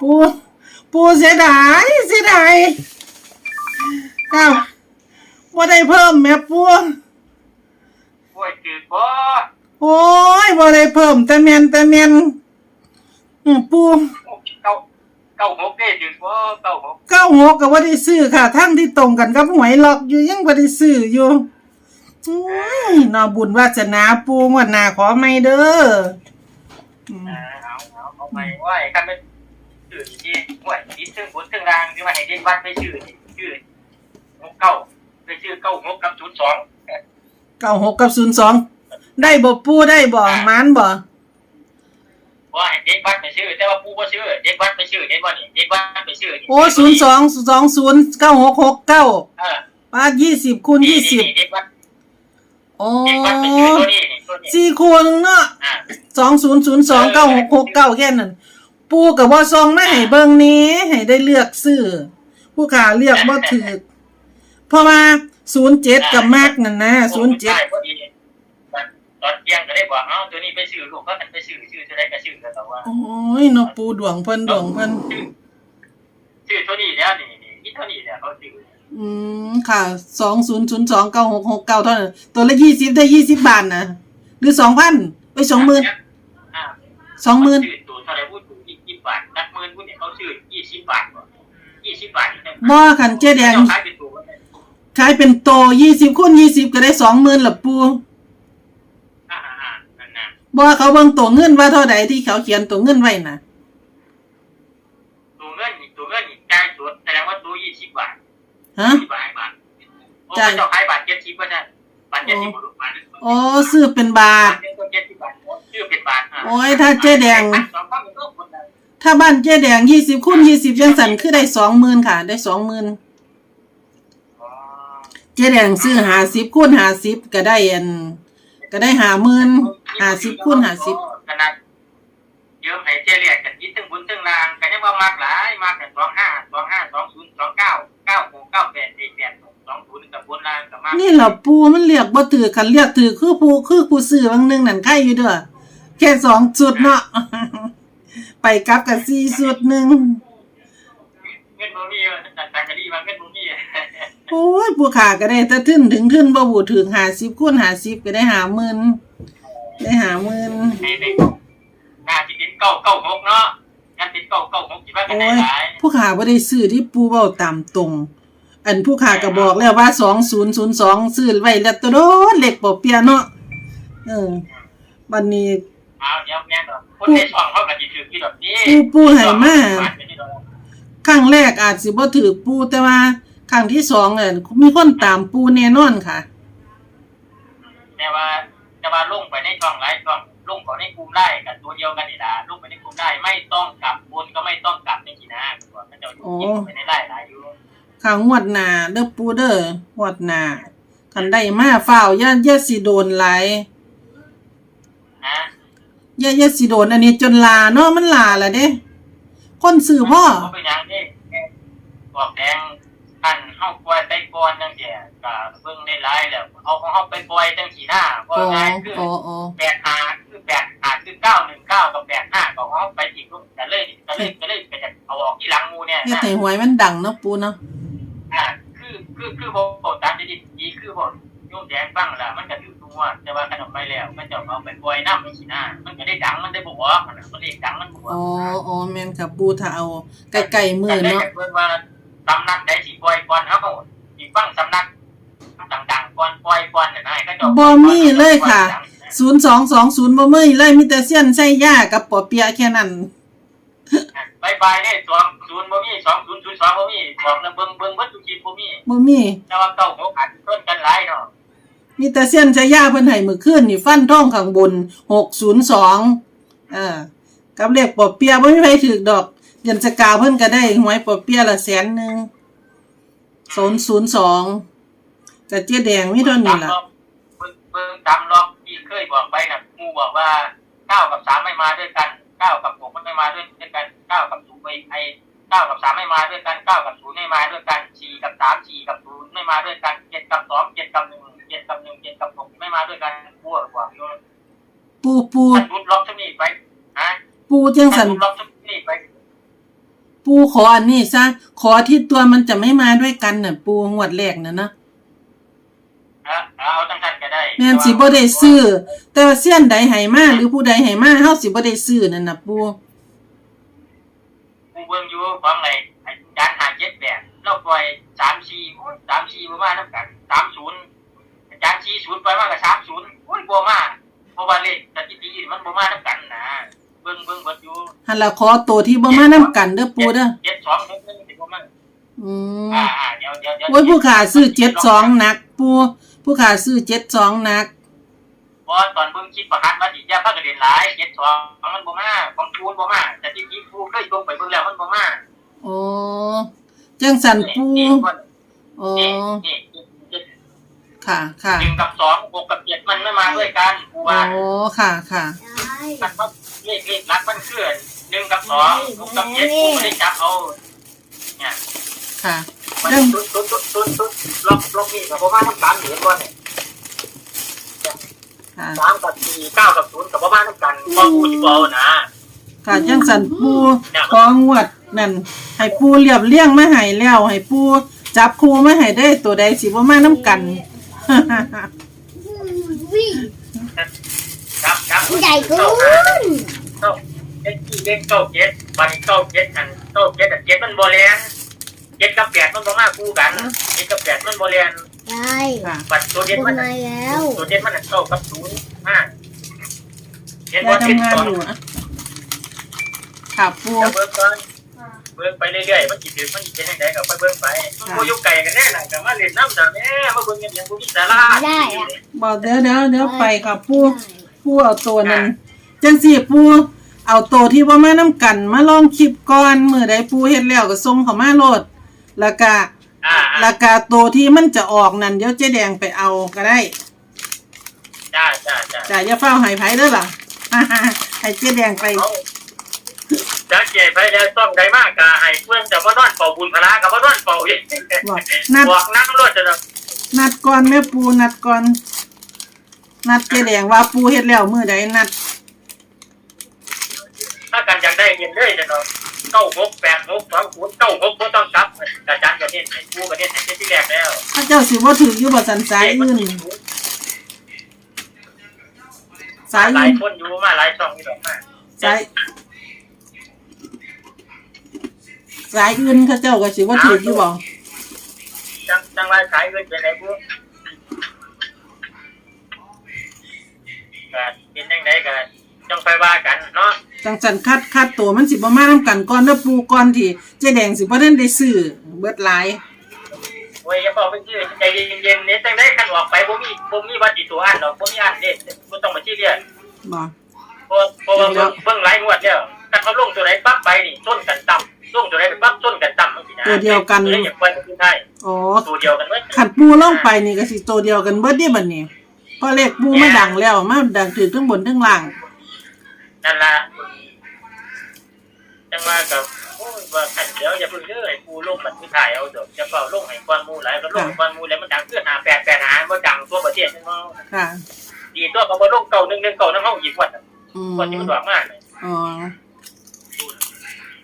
ปูปูเสียดายเสียดายอ้าวบ่ได้เพิ่มแม่ปูป่วยจืดบ่โอ้ยบ่ได้เพิ่มแต่แม่นแต่แม่นอือปูเก้าเก้าหกเด้จืดบ่เก้าหกเก้าหกก็บ่ได้ซื้อค่ะ ทั้งที่ตรงกันกับหวยล็อกอยู่ยังบ่ได้ซื้ออยู่โอ้ยน่าบุญวาสนาปูงวดหน้าขอไม่เด้ออืมอ่าเอาเอาเอาไปว่าไอ้คันเป็น ชื่อที่ป่วยที่ซึ่งบนซึ่งรางที่ว่าให้เด็กวัดไปชื่อนี่ชื่อหกเก้าไปชื่อเก้าหกกับศูนย์สองเก้าหกกับศูนย์สองได้บ่ปูได้บ่หมานบ่ว่าให้เด็กวัดไปชื่อแต่ว่าปู่บ่ชื่อเด็กวัดไปชื่อเห็นบ่นี่เด็กวัดไปชื่อนี่โอ้ศูนย์สองสองศูนย์เก้าหกหกเก้าเออป้ายี่สิบคูณยี่สิบนี่เด็กวัดโอ้เด็กวัดไปชื่อตัวนี้นี่ตัวนี้สี่คูณเนาะอ่าสองศูนย์ศูนย์สองเก้าหกหกเก้าแค่นั้น ปูกับว่าซองไม่ให้เบิ่งนี้ ให้ได้เลือกซื้อผู้ขาเลือกว่าถือเพราะว่าศูนย์เจ็ดกับมากนั่นนะศูนย์เจ็ดพอดีตอนเที่ยงก็ได้บอกเอ้าตัวนี้ไปชื่อลูกก็กันไปชื่อชื่อจะได้ก็ชื่อกันแต่ว่าโอ้ยเนาะปูดวงเพิ่นดวงเพิ่นชื่อชื่อตัวนี้แล้วนี่นี่ที่เท่านี้เนี่ยเขาชื่ออืมค่ะสองศูนย์ศูนย์สองเก้าหกหกเก้าเท่านั้นตัวละยี่สิบได้ยี่สิบบาทนะหรือสองพันไปสองหมื่นอ่าสองหมื่นชื่อตัวเท่าไรพูดถึงยี่สิ บบาทนักหมื่นพูดเนี่ยเขาชื่อยี่สิบบาทก่อนยี่สิบบาทนี่บ่ขันเจ๊แดงเขาขายเป็นตัวเนี่ยขายเป็นโตยี่สิบคูณยี่สิบก็ได้สองหมื่นละปูอ่าอ่านั่นน่ะบ่เขาเบิ่งตัวเงินว่าเท่าใดที่เขาเขียนตัวเงินไว้น่ะ ตัวเงินนี่ตัวเงินนี่จ่ายตัวแสดงว่าตัวยี่สิบบาทฮะ ยี่สิบบาทบาทโอ้เขาจะขายบาทเจ็ดสิบก็ได้บาทเจ็ดสิบบาทบาทอ๋อซื้อเป็นบาทชื่อเป็นบาท โอ้ยถ้าเจ๊แดง ถ้าบ้านเจ๊แดงยี่สิบคูณยี่สิบจังสันคือได้สองหมื่นค่ะ ได้สองหมื่นเจ๊แดงซื้อหาสิบคูณหาสิบก็ได้อันก็ได้หาหมื่นหาสิบคูณหาสิบขนาดเยิ้มให้เจเรียกกันยิ่งตึงบุญตึงลางกันยังว่ามากหลายมากกันสองห้าสองห้าสองศูนย์สองเก้าเก้าหกเก้าแปดเจ็ดแปดสองศูนย์กับบุญลางกับมากนี่เหรอปูมันเรียกบ่ถือคันเรียกถือคือปูคือปูซื้อบางหนึงนั่นใครอยู่เด้อแค่สองจุดเนาะ ไปกลับกับสี่จุดหนึ่งเงินโมมี่แต่แต่กะดีมาเงินโมมี่โอ้ยผู้ขาก็ได้แต่ทึ่นถึงทึ่นบ่บูถึงหาสิบคูณหาสิบก็ได้หาหมื่นได้หาหมื่นในในหน้าที่ดินเก้าเก้าหกเนาะงานติดเก้าเก้าหกคิดว่ากันโอ้ได้ยหลายผู้ขาบ่ได้ซื้อที่ปูเว้าตามตรง อันผู้ขาก็บอกแล้วว่าสองศูนย์ศูนย์สองซื้อไว้แล้วตัวโดนเล็กบ่เปียเนาะเออบัดนี้ เอาเดี๋ยวแน่นอนคนในช่องเขาก็จะถือกี่ดอกนี้ครั้งแรกอาจสิบ่ถือปูแต่ว่าครั้งที่สองเนี่ยมีคนตามปูแน่นอนค่ะ แต่ว่าแต่ว่าลงไปในช่องหลายช่องลงไปในกลุ่มไล่กับตัวเดียวกันนี่ล่ะลงไปในกลุ่มไล่ไม่ต้องกลับบนก็ไม่ต้องกลับในที่นะก่อนมันจะอยู่ไปในไล่หลายอยู่ข้างงวดหน้าเด้อปูเด้องวดหน้าคันได้มาฟ้าวอย่าอย่าสิโดนหลายนะ อย่าอย่าสิโดนอันนี้จนลาเนาะมันลาละเด้ คนซื้อพ่อเขาเป็นอย่างนี้บอกแดงอันเฮาปล่อยไปก่อนจังซี่ก็เบิ่งในไลน์แล้วเอาของเฮาไปปล่อยจังซี่นะก็อ๋อง่ายคืออ๋ออ๋อแปดหาคือแปดหาคือเก้าหนึ่งเก้ากับแปดห้าก็เฮาไปอีกก็เลยก็เลยก็เลยไปจะเอาออกที่หลังมูเนี่ยเฮ็ดนะให้หวยมันดังเนาะปูเนาะอ่าคือคือคือบอกตามจะดีดีคือบอกโยมแดงฟังละมันก็ถือ ตัวแต่ว่าขนมไปแล้วมันจะเอาไปปล่อยน้ำไปฉีน้ามันก็ได้ดังมันได้บอกว่ามันมันเรียกดังมันบอกอ๋ออ๋อแม่นค่ะปูถ้าเอาใกล้ๆมือเนาะเพิ่นว่าสำนักใดสิปล่อยก่อนเฮาก็สิฟังสำนักต่างๆก่อนปล่อยก่อนน่ะนายก็จะบ่มีเลยค่ะ0220บ่มีเลยมีแต่เสี้ยนใส่ยากับปอเปียะแค่นั้นบายบายเนี่ยสองศูนย์บ่มีสองศูนย์ศูนย์สองบ่มีบอกแล้วเบิ่งเบิ่งเบิ่งทุกทีบ่มีบ่มีแต่ว่าเก้าหกอันต้นกันหลายเนาะ มีแต่เส้นชายาเพิ่นให้มือขึ้นนี่ฟันท่องข้างบนหกศูนย์สองอ่ากับเลขปอบเปียะบ่มีใครถือดอกเดือนสกาวเพิ่นก็ได้หวยปอบเปียละแสนหนึ่งศูนย์ศูนย์สองกับเจ๊แดงมีเท่านี้ล่ะเบิ่งเบิ่งตามล็อกที่เคยบอกไปนะหมูบอกว่าเก้ากับสามไม่มาด้วยกันเก้ากับหกไม่มาด้วยกันเก้ากับศูนย์ไปไอเก้ากับสามไม่มาด้วยกันเก้ากับศูนย์ไม่มาด้วยกันสี่กับสามสี่กับศูนย์ไม่มาด้วยกันเจ็ดกับสองเจ็ดกับหนึ่ง เจ็ดกับหนึ่งเจ็ดกับหกไม่มาด้วยกันบัวกว่าอยู่ปูปูถ้าจุดล็อกที่นี่ไปฮะปูจังสัถ้านจุดล็อกที่นี่ไปปูขออันนี้ซะขอที่ตัวมันจะไม่มาด้วยกันน่ะ ปูงวดแรกน่ะนะเอาเอาตั้งทันก็ได้แม่นสิบ่ได้ซื้อ แต่ว่าเสี้ยนใดให้มาหรือผู้ใดให้มาเฮาสิบ่ได้ซื้อนั่นน่ะปูกูเบิ่งอยู่ของไอ้ไอ้จานหาเจ็ดแปดเราปล่อยสามสี่โอ้ยสามสี่บ่มาน้ำกันสามศูนย์อา จารย์สี่ศูนย์ปล่อยมากับสามศูนย์โอ้ยบ่มาเพราะว่าเลขสถิติมันบ่มาน้ำกันนะเบิ่งเบิ่งเบิ่งอยู่หั่นล่ะขอตัวที่บ่มานํกันเด้อปูเด้อเจ็ดสองหกหนึ่งสิบ่มาอืมอ่าอ่าเดี๋ยวเดี๋ยวเดี๋ยวโอ้ยผู้ขาซื้อ72หนัก ปูผู้ขาซื้อ72หนักเพราะตอนเบิ่งคิดประหัดมาดิอย่าพากันเรียนหลายเจ็ดสองมันบ่มาของคูณบ่มาแต่ที่ที่กูเคยลงไปเบิ่งแล้วมันบ่มาโอ้จังสันปูนี่โอ้นี่นี่นี่ ค่ะ ค่ะหนึ่งกับสองหกกับเจ็ดมันไม่มาด้วยกันกูโอ้ว่าค่ะ ค่ะ มันก็เลขเลขรักมันเคลื่อนหนึ่งกับสองหกกับเจ็ดกูไม่ได้จับเอาเนี่ยค่ะมันเรื่องตุ้นตุ้นตุ้นตุ้นตุ้นล็อกล็อกนี่กับประมาณทั้งสามเหรียญวันเนี่ยค่ะสามกับสี่เก้ากับศูนย์กับประมาณทั้งกันพอกูจะเอานะค่ะจังสันปูของวดนั่นให้ปูเรียบเรียงมาให้แล้วให้ปูจับคู่มาให้ได้ตัวใดสิบ่มาน้ำกัน ครับครับใหญ่เกินเก้าเจ็ดที่เล็กเก้าเจ็ดวันเก้าเจ็ดอันเก้าเจ็ดอันเจ็ดมันโบเลียนเจ็ดกับแปดมันบ่มาคู่กันเจ็ดกับแปดมันโบเลียนใช่ค่ะบัตรตัวเด่นบมันนมาแล้วตัวเด่นมันเก้ากับศูนย์ห้าเจ็ดยาว่ายเจ็ดทำงานสองอยู่อะค่ะปูจะเบิ้งไป เบิ้งไปเรื่อยๆมันจิตถือมันจิตเป็นยังไงก็ไปเบิ้งไปมันโอยู่ไก่กันแน่แหละแต่ว่าเล่นน้ำแต่แม่มาเบิ้งกันอย่างบุญสาราบอกเดี๋ยวเดี๋ยวเดี๋ยวไปค่ะปูปูเอาตัวนั้นจังสิปูเอาตัวที่บ่มาน้ำกัน มาลองคลิปก่อนมื้อใดปูเฮ็ดแล้วก็ส่งเข้ามาโลดแล้วก็อ่าราคาตัวที่มันจะออกนั่นเดี๋ยวเจ๊แดงไปเอาก็ได้จ้าจ้าจ้าจ่ายยาเฝ้าใหายไผเด้อล่ะให้เจ๊แดงไป จ้าเก๋ไปแล้วต้องได้มากกะให้เพื่อนจะมานอนเป่าบุญพลากับมานอนเป่าอีกบอกนัดบอกนั่งรถจะนัดก่อนแม่ปูนัดก่อน นัดเจ๊แดงว่าปูเฮ็ดแล้วมื้อใดนัด ถ้ากันอยากได้เงินเลยจะเนาะเก้าหกแปดหกสองศูนย์เก้าหกก็ต้องจับอาจารย์ก็เน้นให้กูก็เน้นให้ที่แรกแล้วพระเจ้าสิบ่ถืออยู่บ่สันสายอื่นสายหลาอื่ยนคนอยู่มาหลายช่องนี่ดอกมาสาย สายอื่นเขาเจ้าก็สิบ่ถืออยู่บ่จังจังไรขายเงินไปไหนกูก็เป็นยังไงกันจังไปว่ากันเนาะจังสันคัดคัดตัวมันสิบ่มานํกันก่อนเด้อปูก่อนที่เจ๊แดงสิบ่ทันได้ซื้อเบิดหลายโอ้ยอย่าบอกไปชื่อใจเย็นๆเนี่ยจังได้ขันออกไปบ่มีบ่มีวัตถุตัวอ่านดอกบ่มีอ่านเด็ดบ่ต้องมาชี้เรียนบ่เพราะเพราะว่าเบิ่งเบิ่งหลายงวดแล้วถ้าเขาลงตัวไหนปั๊บไปนี่ส้นกันต่ำลงตัวไหนไปปั๊บส้นกันต่ำมันสินะตัวเดียวกันเลยอย่างวันที่ไทยอ๋อตัวเดียวกันเว้ยขันปูลงไปนี่ก็สิตัวเดียวกันเบิดเด้บัดนี้เพราะเลขปูมาดังแล้วมาดังถือทั้งบนทั้งล่างนั่นล่ะจังว่ากับโอ้ยว่าขันเดียวอย่าเพิ่งเด้อให้กูลงมันที่ไทยเอาเด้อจะเฝ้าลงให้กวนหมู่หลายก็ลงให้กวนหมู่แล้วมันดังคือหาแปดแปดหาบ่ดังทั่วประเทศนั่นเนาะค่ะดีตัวก็บ่ลงเก่าหนึ่งหนึ่งเก่าน้ำเฮาอีกวันอืมวันที่มันดอกมากเลยอ๋อ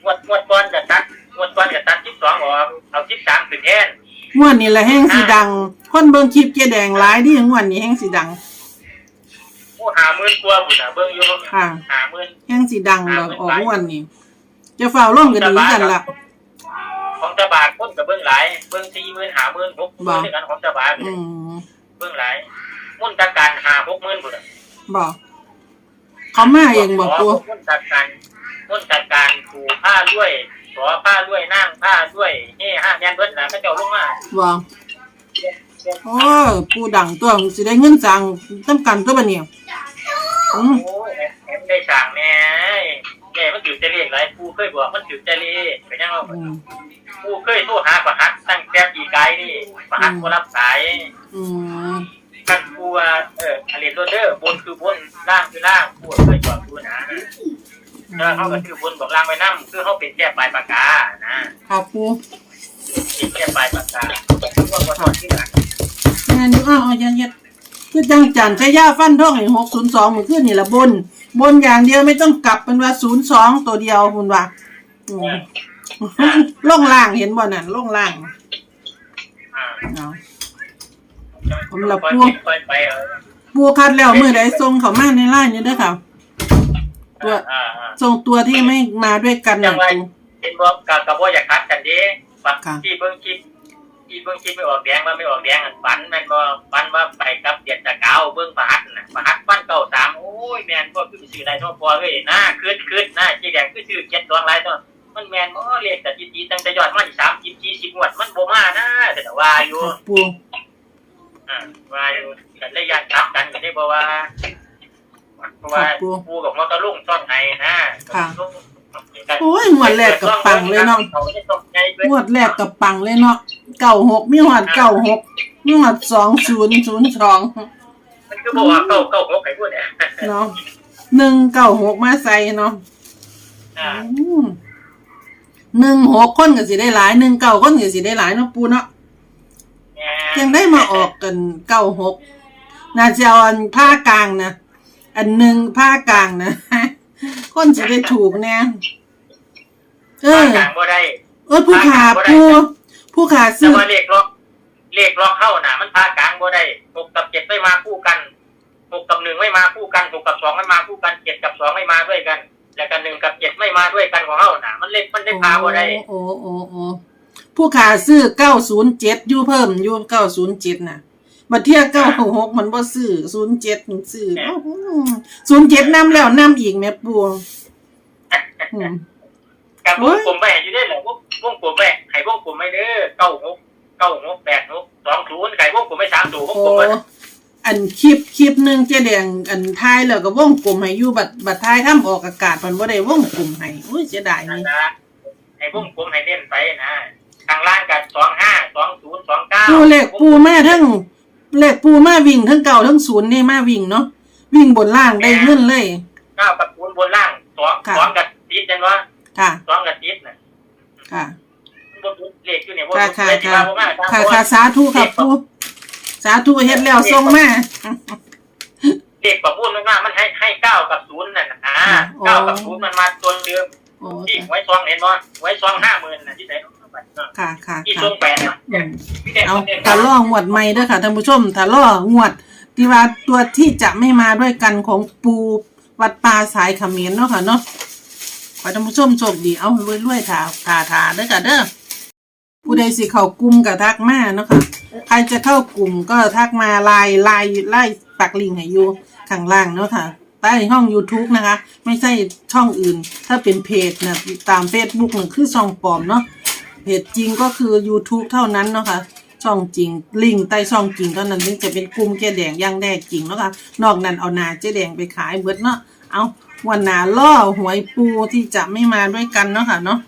งวดงวดก่อนก็ตัดงวดก่อนก็ตัด12ออกเอา13ขึ้นแทนงวดนี้แหละแห้งสีดัง คนเบิ่งคลิปเจ๊แดงหลายดิงวดนี้แห้งสีดังโอ้หาหมื่นกว่าพุ่นน่ะเบิ่งอยู่ค่ะหาหมื่นแห้งสีดังดอกออกงวดนี้จะเฝ้าลงก็ดีกันล่ะของตะบาดคนกับเบื้องหลายเบื้องสี่หมื่นหาหมื่นหกหมื่นด้วยกันของตะบาดอืมเบื้องหลายมุ่นตะการหาหกหมื่นบุตรบอกเขามาเองบอกปูมุ่นตะการ มุ่นตะการถูผ้าด้วยขอผ้าด้วยนั่งผ้าด้วยเฮ้ห้าแมนเบิ้ลนะก็เจ้าลงมาบอกโอ้ปูดังตัวสิได้เงินจังต้องกันตัวบัดนี้อืมโอ้ยแหมได้สั่งแน่แน่มันถือจะเรียกไรปูเคยบอกมันถือจะเรียกเป็นยังไงอืมปูเคยโทรหาประหัตตั้งแต่ปีกายนี่ประหัตก็รับสาย อืมกันปูว่าเอออะไรตัวเด้อบนคือบนล่างคือล่างปูเคยบอกปูนะ แล้วเขาก็คือบนบอกล่างไปนั่งคือเขาเป็นแค่ปลายปากกานะครับปูเป็นแค่ปลายปากกาว่าก็ทอดที่หลังงานนี้อ้าวเอาอย่าเฮ็ดคือจังจันใช้ยาฟันท่องให้หกศูนย์สองมันขึ้นนี่ละบน บนอย่างเดียวไม่ต้องกลับเป็นว่าศูนย์สองตัวเดียวคุณว่าอืมล่องล่างเห็นบ่นั่นล่องล่างอ่าเนาะผมเราละพวพวกไปไปเออ ปูคัดแล้วมือใดส่งเขามาในไลน์อยู่เด้อค่ะ ตัวอ่าอ่าส่งตัวที่ไม่มาด้วยกันนะปูเห็นบอกกับกับว่าอยากคัดกันดิปักค่ะที่เบิ้งคลิปที่เบิ้งคลิปไม่ออกแดงว่าไม่ออกแดงอันฝันแมันบ่ฝันว่าไปกับเดียนตะเกาเบิ้งประหัดนะประหัดบ้านเก่าสามโอ้ยแมนก็คือสื่อไรทั่วพอเลยหน้าคืดคืดหน้าจีแดงคือชื่อเจ็ดดวงไรตัวมันแมนบ่เรียกแต่จีจีตั้งแต่ยอดมาอีกสามจีจีสิบงวดมันบ่มานะแต่ว่าอยู่ค่ะปูอ่าว่าอยู่กันได้ยันทับกันกันได้บ่ว่า เพราะว่าปูกับมอตะลุ่งซ่อนไห้นะโอ้ยงวดแรกกับปังเลยเนาะเขาไม่ได้ตกใจเว้ยงวดแรกกับปังเลยเนาะเก้าหกมีหอดเก้าหกมีหอดสองศูนย์ศูนย์สองมันคือบอกว่าเก้าเก้าหกไอ้พวกเนี่ยเนาะหนึ่งเก้าหกมาใส่เนาะอ่าอืมหนึ่งหกคนก็สิได้หลายหนึ่งเก้าคนก็สิได้หลายเนาะปูเนาะยังได้มาออกกันเก้าหกน่าจะเอาอันผ้ากลางนะ อันหนึ่งผ้ากลางนะคนจะได้ถูกแน่เออกลางบ่ได้เออผู้ขาผู้ผู้ขาแต่ซื้อว่าเลขล็อกเลขล็อกเข้าน่ะ มันพากลางบ่ได้หกกับเจ็ดไม่มาคู่กันหกกับหนึ่งไม่มาคู่กันหกกับสองไม่มาคู่กันเจ็ดกับสองไม่มาด้วยกัน แล้วกันหนึ่งกับเจ็ดไม่มาด้วยกันของเข้าน่ะ มันเลขมันได้พาบ่ได้โอ้โอ้โอ้ผู้ขาซื้อเก้าศูนย์เจ็ดอยู่เพิ่มอยู่เก้าศูนย์เจ็ดน่ะ มาเที่ยเก้าหกมันบ่ซื้อศูนย์เจ็ดซื้อศูนย์เจ็ดนำแล้วนำอีกแม่ปูอืมกับวงกลมไปอยู่ได้เหรอวงวงกลมไปให้วงกลมไม่เด้อเก้าหกเก้าหกแปดหกสองศูนย์ไก่วงกลมไม่สามศูนย์วงโอ้กลมไปอันคลิปคลิปหนึ่งเจ๊แดงอันท้ายแล้วก็วงกลมให้อยู่บัดบัดท้ายทำออกอากาศมันบ่ได้วงกลมให้อุ้ยเสียดายนั่นนี่นะให้วงกลมให้เน้นไปนะข้างล่างกับสองห้าสองศูนย์สองเก้าปูเลขปูมาทั้ง เลขปูมาวิ่งทั้งเก่าทั้งศูนย์นี่มาวิ่งเนาะวิ่งบนล่างได้เงินเลย เก้ากับศูนย์บนล่างสองค่ะ สองกับติดจังวะค่ะ สองกับติดนะค่ะบนเลขอยู่เนี่ยบนค่ะค่ะเลขที่ค่ะมาบ่มาตามค่ะบนค่ะสาธุค่ะปูสาธุเฮ็ดแล้วส่งมา เลขประมูลมันมามันให้ให้เก้ากับศูนย์นั่นนะอ่าโอ้เก้ากับศูนย์มันมาตัวเดิมโอ้ที่ไว้ซองเห็นบ่ไว้ซองห้าหมื่นนะที่ไหนค่ะ ค่ะที่ค่ะช่วงแปดนะอืมที่ไหนเอาเนี่ยถ้าล่องวดใหม่เด้อค่ะท่านผู้ชมถ้าล่องวดที่ว่าตัวที่จะไม่มาด้วยกันของปูวัดป่าสายเขมิ้นเนาะค่ะเนาะขอให้ท่านผู้ชมโชคดีเอารวยๆถาถาถาเด้อค่ะเด้อผู้ใดสิเข้ากลุ่มก็ทักมาเนาะค่ะใครจะเข้ากลุ่มก็ทักมาไลน์ไลน์ไล่ปักลิงก์ให้อยู่ข้างล่างเนาะค่ะใต้ห้อง YouTube นะคะ ไม่ใช่ช่องอื่น ถ้าเป็นเพจนะตาม Facebook น่ะคือช่องปลอมเนาะ เพจจริงก็คือ YouTube เท่านั้นเนาะค่ะช่องจริง ลิงใต้ช่องจริงเท่านั้นถึงจะเป็นกลุ่มเจ๊แดงย่างแดงจริงเนาะค่ะนอกนั้นเอานาเจ๊แดงไปขายเบิดเนาะเอาวันนาล่อหวยปูที่จะไม่มาด้วยกันเนาะค่ะเนาะ